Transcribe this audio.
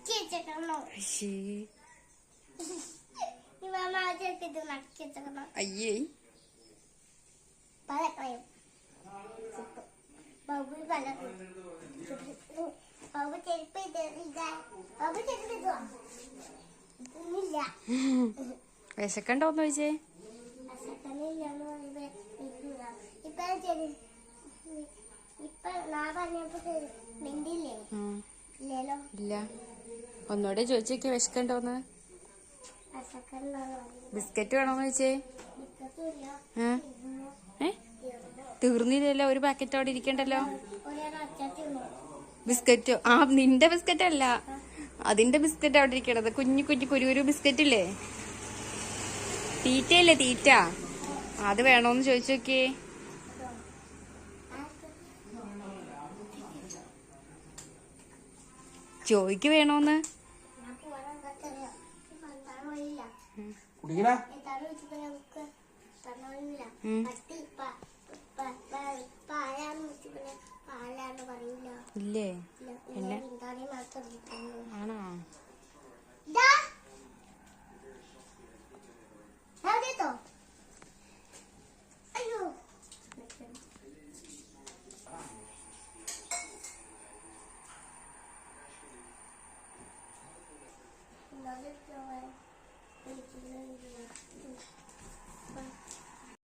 നക്കി എന്ന് ചോദിച്ചേ ഇപ്പൊ ഇത് വെച്ചേക്കണം അയ്യേ. പല കളയും ബാബു പല ബാബു ചെരുപ്പ് ഇത് ഇതാ. ബാബു ചെരുപ്പ് ഇതുവാ. ഇതൊന്നുമില്ല വിശക്കണ്ടോന്ന് ചോദിച്ചേ? അസക്കനില്ലാന്ന് പറയുമ്പോ ഇല്ല. ഒന്നുകൂടെ ചോദിച്ചേക്ക് വിശക്കണ്ടോന്ന് ബിസ്ക്കറ്റ് വേണോന്ന് ചോദിച്ചേ. ഏ? തീർന്നില്ലല്ലോ ഒരു പാക്കറ്റ് അവിടെ ഇരിക്കണ്ടല്ലോ. ബിസ്ക്കറ്റ് ആ നിന്റെ ബിസ്ക്കറ്റ് അല്ല. അതിന്റെ ബിസ്ക്കറ്റ് അവിടെ ഇരിക്കണത്. കുഞ്ഞു കുഞ്ഞു കുരുകുരു ബിസ്ക്കറ്റ് ഇല്ലേ? തീറ്റയല്ലേ തീറ്റ? അത് വേണോന്ന് ചോദിച്ചു നോക്കിയേ. ചോയ്ക്ക് വേണോന്ന്. പറയില്ല ഇല്ലേ പിന്നെ? ആണോ ദാ. അതെത്തോ? Baju main.